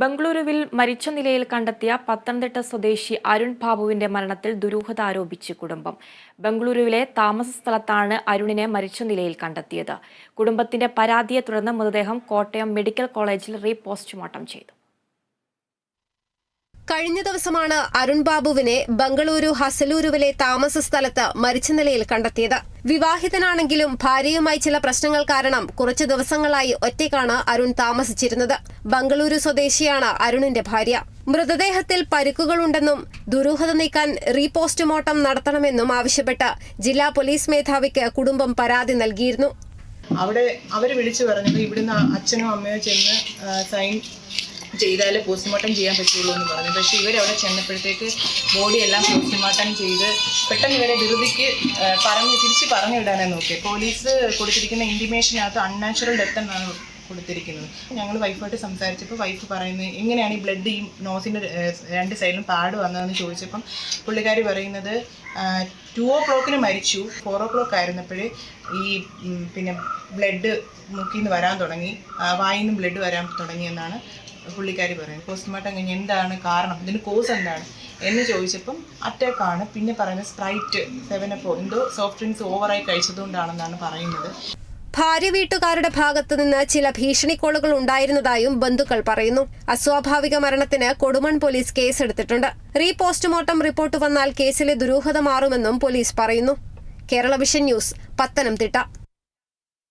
ബംഗളൂരുവിൽ മരിച്ച നിലയിൽ കണ്ടെത്തിയ പത്തനംതിട്ട സ്വദേശി അരുൺ ബാബുവിന്റെ മരണത്തിൽ ദുരൂഹത ആരോപിച്ച് കുടുംബം. ബംഗളൂരുവിലെ താമസ സ്ഥലത്താണ് അരുണിനെ മരിച്ച നിലയിൽ കണ്ടെത്തിയത്. കുടുംബത്തിന്റെ പരാതിയെ തുടർന്ന് മൃതദേഹം കോട്ടയം മെഡിക്കൽ കോളേജിൽ റീ പോസ്റ്റ്മോർട്ടം ചെയ്തു. കഴിഞ്ഞ ദിവസമാണ് അരുൺ ബാബുവിനെ ബംഗളൂരു ഹസലൂരുവിലെ താമസ സ്ഥലത്ത് മരിച്ച നിലയിൽ കണ്ടെത്തിയത്. വിവാഹിതനാണെങ്കിലും ഭാര്യയുമായി ചില പ്രശ്നങ്ങൾ കാരണം കുറച്ചു ദിവസങ്ങളായി ഒറ്റയ്ക്കാണ് അരുൺ താമസിച്ചിരുന്നത്. ബംഗളൂരു സ്വദേശിയാണ് അരുണിന്റെ ഭാര്യ. മൃതദേഹത്തിൽ പരിക്കുകളുണ്ടെന്നും ദുരൂഹത നീക്കാൻ റീപോസ്റ്റ്മോർട്ടം നടത്തണമെന്നും ആവശ്യപ്പെട്ട് ജില്ലാ പോലീസ് മേധാവിക്ക് കുടുംബം പരാതി നൽകിയിരുന്നു. അവിടെ അവർ വിളിച്ചു പറഞ്ഞത് ഇവിടുന്ന് അച്ഛനും അമ്മയോ ചെന്ന് സൈൻ ചെയ്താലേ പോസ്റ്റ്മോർട്ടം ചെയ്യാൻ പറ്റുള്ളൂ എന്ന് പറഞ്ഞു. പക്ഷേ ഇവരവിടെ ചെന്നപ്പോഴത്തേക്ക് ബോഡി എല്ലാം പോസ്റ്റ്മോർട്ടം ചെയ്ത് പെട്ടെന്ന് ഇവരെ ധൃതിക്ക് പറഞ്ഞ് തിരിച്ച് പറഞ്ഞു വിടാനേ നോക്കി. പോലീസ് കൊടുത്തിരിക്കുന്ന ഇന്റിമേഷനകത്ത് അൺനാച്ചുറൽ ഡെത്ത് എന്നാണ് കൊടുത്തിരിക്കുന്നത്. ഞങ്ങൾ വൈഫായിട്ട് സംസാരിച്ചപ്പോൾ വൈഫ് പറയുന്നത് എങ്ങനെയാണ് ഈ ബ്ലഡ് ഈ നോസിന്റെ രണ്ട് സൈഡിലും പാട് വന്നതെന്ന് ചോദിച്ചപ്പം പുള്ളിക്കാരി പറയുന്നത് ടു ഓ ക്ലോക്കിന് മരിച്ചു. ഫോർ ഓ ക്ലോക്ക് ആയിരുന്നപ്പോഴേ ഈ പിന്നെ ബ്ലഡ് മുക്കിൽ നിന്ന് വരാൻ തുടങ്ങി. വായിൽ ബ്ലഡ് വരാൻ തുടങ്ങിയെന്നാണ് പുള്ളിക്കാരി പറയും പോസ്റ്റ്മോർട്ടം കഴിഞ്ഞ് എന്താണ് കാരണം? ഇതിന് കോസ് എന്താണ്? എന്ന് ചോദിച്ചപ്പം അറ്റാക്കാണ്. പിന്നെ പറയുന്നത് സ്പ്രൈറ്റ് സെവൻ സെവനപ്പോ എന്തോ സോഫ്റ്റ് ഡ്രിങ്ക്സ് ഓവറായി കഴിച്ചതുകൊണ്ടാണെന്നാണ് പറയുന്നത്. ഭാര്യ വീട്ടുകാരുടെ ഭാഗത്തു നിന്ന് ചില ഭീഷണിക്കോളുകൾ ഉണ്ടായിരുന്നതായും ബന്ധുക്കൾ പറയുന്നു. അസ്വാഭാവിക മരണത്തിന് കൊടുമൺ പോലീസ് കേസെടുത്തിട്ടുണ്ട്. റീ പോസ്റ്റ്മോർട്ടം റിപ്പോർട്ട് വന്നാൽ കേസിലെ ദുരൂഹത മാറുമെന്നും പോലീസ് പറയുന്നു. Kerala vision news Pathanamthitta.